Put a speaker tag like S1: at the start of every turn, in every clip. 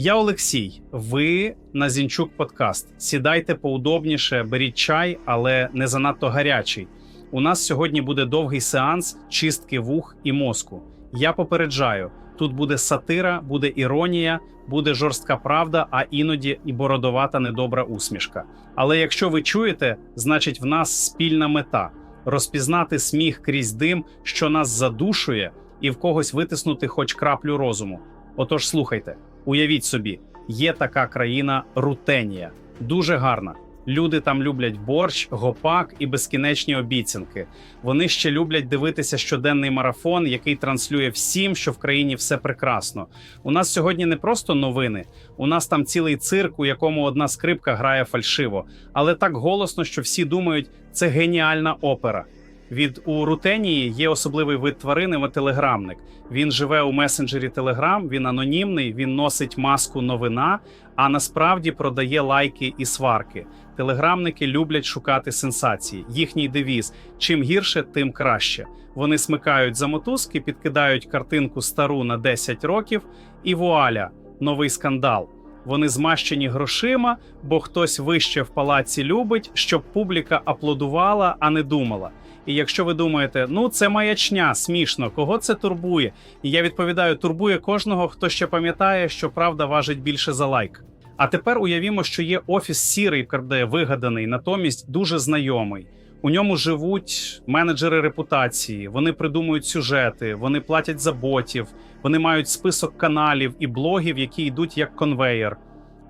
S1: Я Олексій. Ви на Зінчук Подкаст. Сідайте поудобніше, беріть чай, але не занадто гарячий. У нас сьогодні буде довгий сеанс чистки вух і мозку. Я попереджаю: тут буде сатира, буде іронія, буде жорстка правда, а іноді і бородовата недобра усмішка. Але якщо ви чуєте, значить в нас спільна мета розпізнати сміх крізь дим, що нас задушує, і в когось витиснути хоч краплю розуму. Отож, слухайте. Уявіть собі, є така країна Рутенія, дуже гарна. Люди там люблять борщ, гопак і безкінечні обіцянки. Вони ще люблять дивитися щоденний марафон, який транслює всім, що в країні все прекрасно. У нас сьогодні не просто новини, у нас там цілий цирк, у якому одна скрипка грає фальшиво, але так голосно, що всі думають, це геніальна опера. Від у Рутенії є особливий вид тварини телеграмник. Він живе у месенджері Телеграм, він анонімний, він носить маску новина, а насправді продає лайки і сварки. Телеграмники люблять шукати сенсації. Їхній девіз: чим гірше, тим краще. Вони смикають за мотузки, підкидають картинку стару на 10 років, і вуаля, новий скандал. Вони змащені грошима, бо хтось вище в палаці любить, щоб публіка аплодувала, а не думала. І якщо ви думаєте, ну це маячня, смішно, кого це турбує? І я відповідаю: турбує кожного, хто ще пам'ятає, що правда важить більше за лайк. А тепер уявімо, що є офіс сірий, правда, вигаданий, натомість дуже знайомий. У ньому живуть менеджери репутації, вони придумують сюжети, вони платять за ботів, вони мають список каналів і блогів, які йдуть як конвеєр.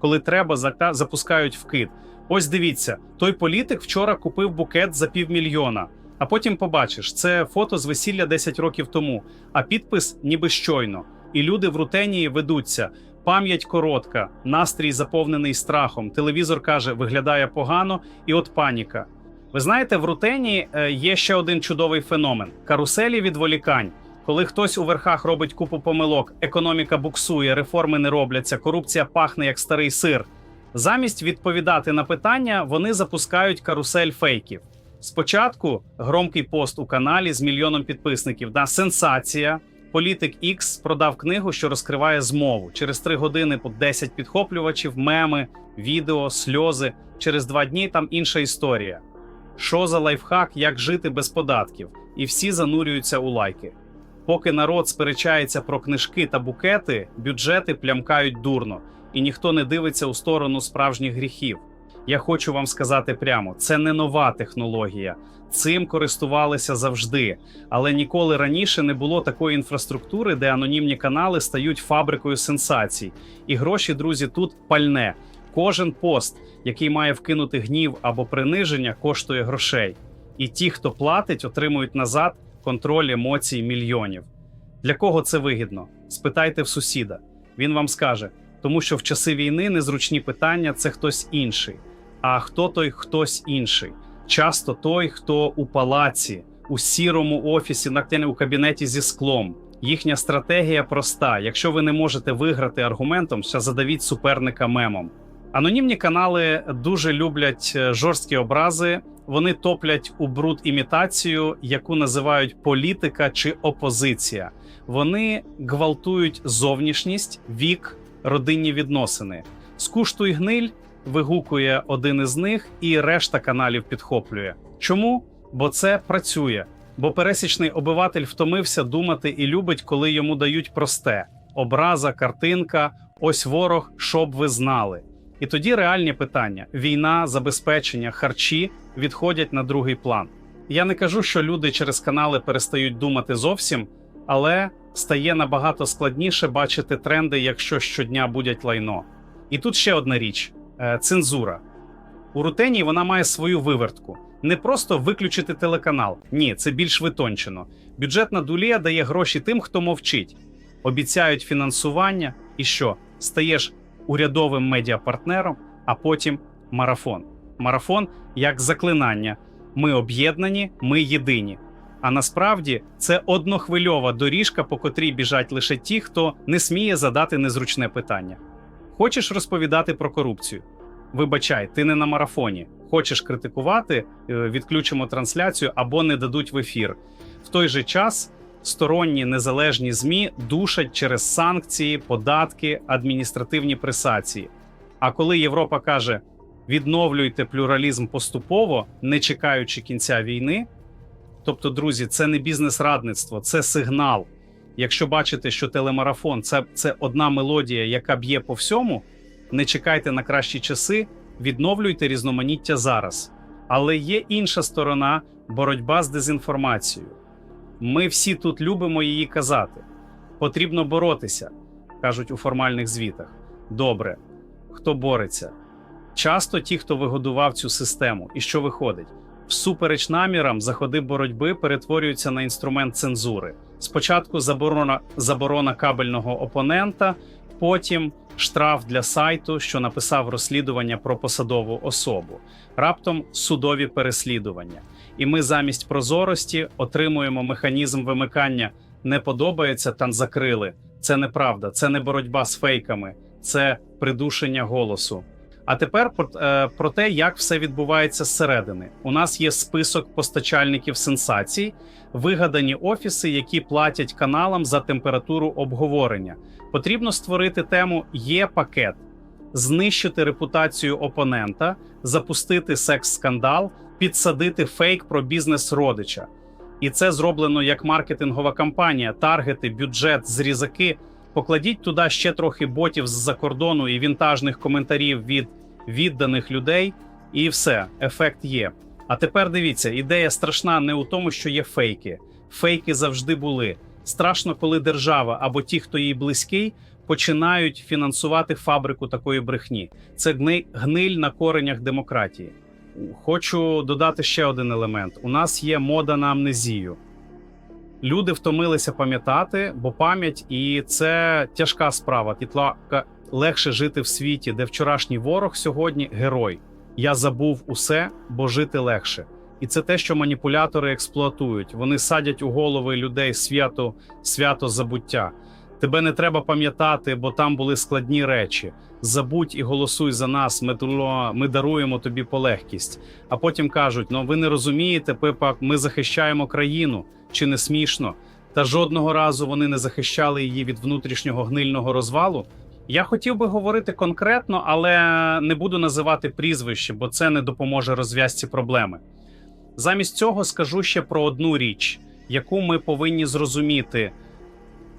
S1: Коли треба, запускають вкид. Ось дивіться, той політик вчора купив букет за півмільйона. А потім побачиш, це фото з весілля 10 років тому, а підпис ніби щойно. І люди в рутенії ведуться. Пам'ять коротка, настрій заповнений страхом. Телевізор каже, виглядає погано, і от паніка. Ви знаєте, в рутені е, є ще один чудовий феномен: каруселі відволікань. Коли хтось у верхах робить купу помилок, економіка буксує, реформи не робляться, корупція пахне як старий сир. Замість відповідати на питання, вони запускають карусель фейків. Спочатку громкий пост у каналі з мільйоном підписників. Да, сенсація. Політик X продав книгу, що розкриває змову. Через три години по 10 підхоплювачів, меми, відео, сльози. Через два дні там інша історія. Що за лайфхак, як жити без податків? І всі занурюються у лайки. Поки народ сперечається про книжки та букети, бюджети плямкають дурно, і ніхто не дивиться у сторону справжніх гріхів. Я хочу вам сказати прямо: це не нова технологія. Цим користувалися завжди, але ніколи раніше не було такої інфраструктури, де анонімні канали стають фабрикою сенсацій. І гроші, друзі, тут пальне. Кожен пост, який має вкинути гнів або приниження, коштує грошей. І ті, хто платить, отримують назад контроль емоцій мільйонів. Для кого це вигідно? Спитайте в сусіда. Він вам скаже, тому що в часи війни незручні питання це хтось інший. А хто той хтось інший? Часто той, хто у палаці, у сірому офісі, на у кабінеті зі склом. Їхня стратегія проста: якщо ви не можете виграти аргументом, задавіть суперника мемом. Анонімні канали дуже люблять е, жорсткі образи. Вони топлять у бруд імітацію, яку називають політика чи опозиція. Вони гвалтують зовнішність, вік, родинні відносини. Скуштуй гниль вигукує один із них, і решта каналів підхоплює. Чому? Бо це працює. Бо пересічний обиватель втомився думати і любить, коли йому дають просте образа, картинка, ось ворог, щоб ви знали. І тоді реальні питання: війна, забезпечення, харчі відходять на другий план. Я не кажу, що люди через канали перестають думати зовсім, але стає набагато складніше бачити тренди, якщо щодня будять лайно. І тут ще одна річ: Е, цензура. У рутені вона має свою вивертку. Не просто виключити телеканал. Ні, це більш витончено. Бюджетна дулія дає гроші тим, хто мовчить. Обіцяють фінансування і що? Стаєш урядовим медіапартнером, а потім марафон. Марафон як заклинання. Ми об'єднані, ми єдині. А насправді це однохвильова доріжка, по котрій біжать лише ті, хто не сміє задати незручне питання. Хочеш розповідати про корупцію? Вибачай, ти не на марафоні. Хочеш критикувати, е, відключимо трансляцію або не дадуть в ефір. В той же час сторонні незалежні ЗМІ душать через санкції, податки, адміністративні пресації. А коли Європа каже: відновлюйте плюралізм поступово, не чекаючи кінця війни. Тобто, друзі, це не бізнес-радництво, це сигнал. Якщо бачите, що телемарафон це, це одна мелодія, яка б'є по всьому, не чекайте на кращі часи, відновлюйте різноманіття зараз. Але є інша сторона боротьба з дезінформацією. Ми всі тут любимо її казати. Потрібно боротися, кажуть у формальних звітах. Добре, хто бореться? Часто ті, хто вигодував цю систему, і що виходить? Всупереч намірам, заходи боротьби перетворюються на інструмент цензури. Спочатку заборона, заборона кабельного опонента, потім штраф для сайту, що написав розслідування про посадову особу, раптом судові переслідування. І ми замість прозорості отримуємо механізм вимикання. Не подобається, там закрили. Це неправда, це не боротьба з фейками, це придушення голосу. А тепер про, е, про те, як все відбувається зсередини. У нас є список постачальників сенсацій, вигадані офіси, які платять каналам за температуру обговорення. Потрібно створити тему є пакет, знищити репутацію опонента, запустити секс-скандал, підсадити фейк про бізнес родича. І це зроблено як маркетингова кампанія, таргети, бюджет, зрізаки. Покладіть туди ще трохи ботів з-за кордону і вінтажних коментарів від відданих людей, і все, ефект є. А тепер дивіться, ідея страшна не у тому, що є фейки. Фейки завжди були. Страшно, коли держава або ті, хто їй близький, починають фінансувати фабрику такої брехні. Це гниль на коренях демократії. Хочу додати ще один елемент: у нас є мода на амнезію. Люди втомилися пам'ятати, бо пам'ять і це тяжка справа. Тітла легше жити в світі, де вчорашній ворог сьогодні герой. Я забув усе, бо жити легше. І це те, що маніпулятори експлуатують. Вони садять у голови людей свято, свято забуття. Тебе не треба пам'ятати, бо там були складні речі. Забудь і голосуй за нас. Ми ми даруємо тобі полегкість. А потім кажуть: ну ви не розумієте, Пипа, ми захищаємо країну. Чи не смішно? Та жодного разу вони не захищали її від внутрішнього гнильного розвалу. Я хотів би говорити конкретно, але не буду називати прізвище, бо це не допоможе розв'язці проблеми. Замість цього скажу ще про одну річ, яку ми повинні зрозуміти: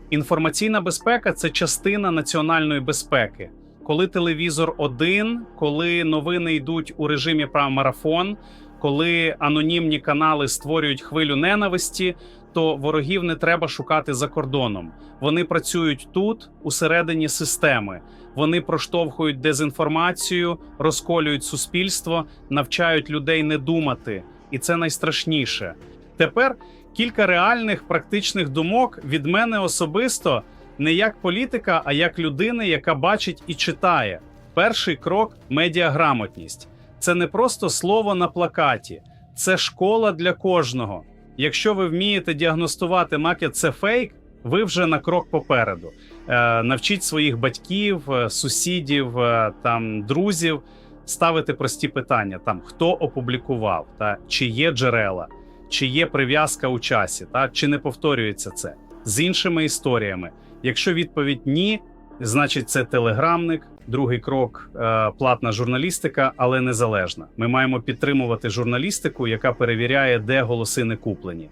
S1: інформаційна безпека це частина національної безпеки. Коли телевізор один, коли новини йдуть у режимі прав марафон, коли анонімні канали створюють хвилю ненависті, то ворогів не треба шукати за кордоном. Вони працюють тут, усередині системи. Вони проштовхують дезінформацію, розколюють суспільство, навчають людей не думати, і це найстрашніше. Тепер кілька реальних практичних думок від мене особисто не як політика, а як людини, яка бачить і читає. Перший крок медіаграмотність. Це не просто слово на плакаті, це школа для кожного. Якщо ви вмієте діагностувати макет це фейк, ви вже на крок попереду. Е, навчіть своїх батьків, е, сусідів, е, там друзів ставити прості питання: там хто опублікував, та чи є джерела, чи є прив'язка у часі, та чи не повторюється це з іншими історіями. Якщо відповідь ні, значить це телеграмник. Другий крок е, платна журналістика, але незалежна. Ми маємо підтримувати журналістику, яка перевіряє, де голоси не куплені.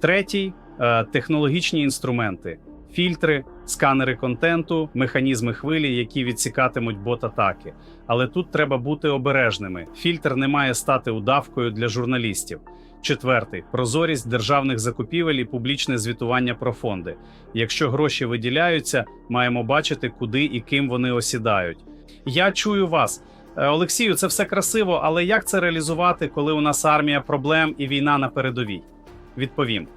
S1: Третій е, технологічні інструменти, фільтри, сканери контенту, механізми хвилі, які відсікатимуть бот-атаки. Але тут треба бути обережними. Фільтр не має стати удавкою для журналістів. Четвертий прозорість державних закупівель і публічне звітування про фонди. Якщо гроші виділяються, маємо бачити, куди і ким вони осідають. Я чую вас, Е, Олексію. Це все красиво, але як це реалізувати, коли у нас армія проблем і війна на передовій? Відповім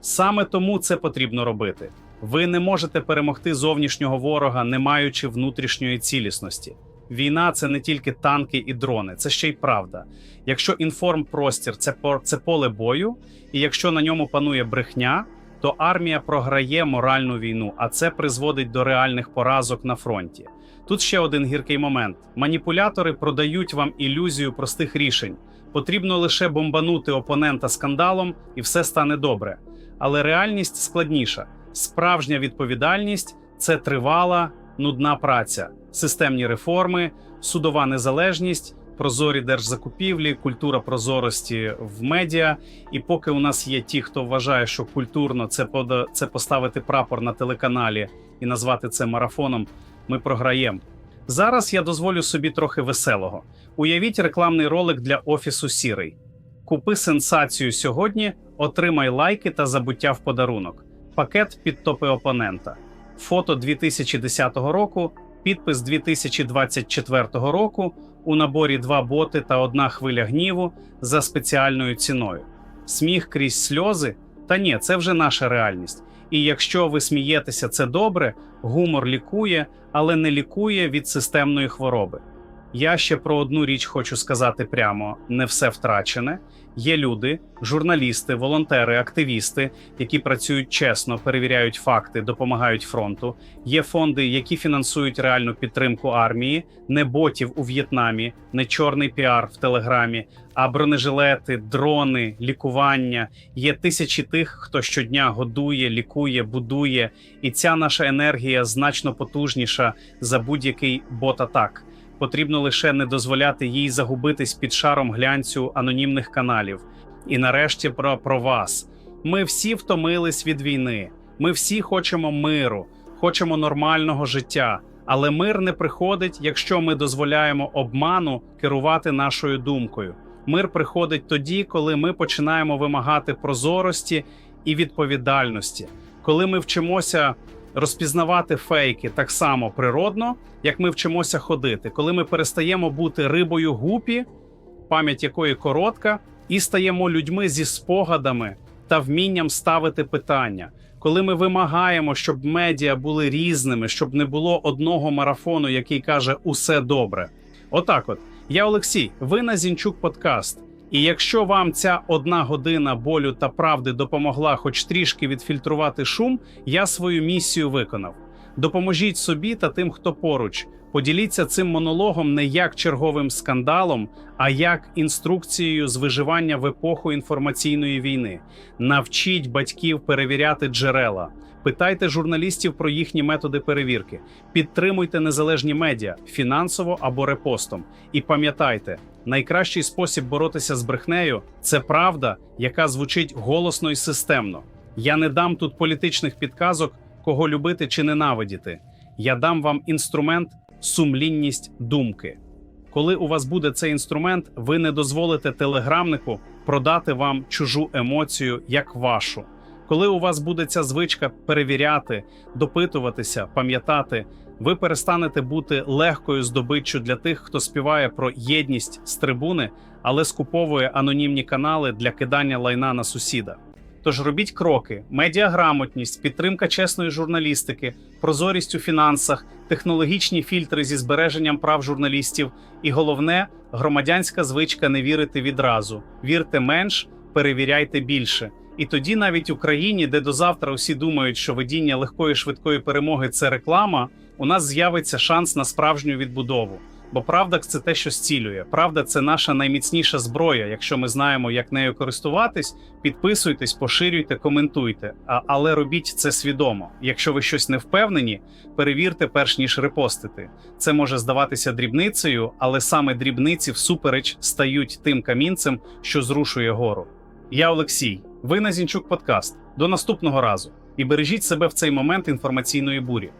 S1: саме тому це потрібно робити. Ви не можете перемогти зовнішнього ворога, не маючи внутрішньої цілісності. Війна це не тільки танки і дрони, це ще й правда. Якщо інформпростір це це поле бою, і якщо на ньому панує брехня, то армія програє моральну війну, а це призводить до реальних поразок на фронті. Тут ще один гіркий момент: маніпулятори продають вам ілюзію простих рішень. Потрібно лише бомбанути опонента скандалом, і все стане добре. але реальність складніша. Справжня відповідальність це тривала, нудна праця, системні реформи, судова незалежність, прозорі держзакупівлі, культура прозорості в медіа. І поки у нас є ті, хто вважає, що культурно це це поставити прапор на телеканалі і назвати це марафоном, ми програємо. Зараз я дозволю собі трохи веселого. Уявіть рекламний ролик для офісу Сірий. Купи сенсацію сьогодні, отримай лайки та забуття в подарунок. Пакет під топи опонента. Фото 2010 року, підпис 2024 року. У наборі два боти та одна хвиля гніву за спеціальною ціною. Сміх крізь сльози? Та ні, це вже наша реальність. І якщо ви смієтеся, це добре, гумор лікує, але не лікує від системної хвороби. Я ще про одну річ хочу сказати прямо: не все втрачене. Є люди, журналісти, волонтери, активісти, які працюють чесно, перевіряють факти, допомагають фронту. Є фонди, які фінансують реальну підтримку армії, не ботів у В'єтнамі, не чорний піар в Телеграмі, а бронежилети, дрони, лікування. Є тисячі тих, хто щодня годує, лікує, будує, і ця наша енергія значно потужніша за будь-який бот-атак. Потрібно лише не дозволяти їй загубитись під шаром глянцю анонімних каналів. І нарешті про, про вас. Ми всі втомились від війни. Ми всі хочемо миру, хочемо нормального життя. Але мир не приходить, якщо ми дозволяємо обману керувати нашою думкою. Мир приходить тоді, коли ми починаємо вимагати прозорості і відповідальності, коли ми вчимося розпізнавати фейки так само природно, як ми вчимося ходити, коли ми перестаємо бути рибою гупі, пам'ять якої коротка, і стаємо людьми зі спогадами та вмінням ставити питання. Коли ми вимагаємо, щоб медіа були різними, щоб не було одного марафону, який каже усе добре. Отак, от я Олексій, ви на Зінчук Подкаст. І якщо вам ця одна година болю та правди допомогла хоч трішки відфільтрувати шум, я свою місію виконав. Допоможіть собі та тим, хто поруч. Поділіться цим монологом не як черговим скандалом, а як інструкцією з виживання в епоху інформаційної війни. Навчіть батьків перевіряти джерела. Питайте журналістів про їхні методи перевірки, підтримуйте незалежні медіа фінансово або репостом. І пам'ятайте, найкращий спосіб боротися з брехнею це правда, яка звучить голосно і системно. Я не дам тут політичних підказок, кого любити чи ненавидіти. Я дам вам інструмент сумлінність думки. Коли у вас буде цей інструмент, ви не дозволите телеграмнику продати вам чужу емоцію як вашу. Коли у вас буде ця звичка перевіряти, допитуватися, пам'ятати, ви перестанете бути легкою здобиччю для тих, хто співає про єдність з трибуни, але скуповує анонімні канали для кидання лайна на сусіда. Тож робіть кроки: медіаграмотність, підтримка чесної журналістики, прозорість у фінансах, технологічні фільтри зі збереженням прав журналістів, і головне громадянська звичка не вірити відразу. Вірте менш, перевіряйте більше. І тоді навіть Україні, де до завтра усі думають, що ведіння легкої швидкої перемоги це реклама, у нас з'явиться шанс на справжню відбудову. Бо правда це те, що зцілює. Правда, це наша найміцніша зброя. Якщо ми знаємо, як нею користуватись, підписуйтесь, поширюйте, коментуйте. А, але робіть це свідомо. Якщо ви щось не впевнені, перевірте перш ніж репостити. Це може здаватися дрібницею, але саме дрібниці всупереч стають тим камінцем, що зрушує гору. Я Олексій. Ви на Зінчук Подкаст. До наступного разу і бережіть себе в цей момент інформаційної бурі.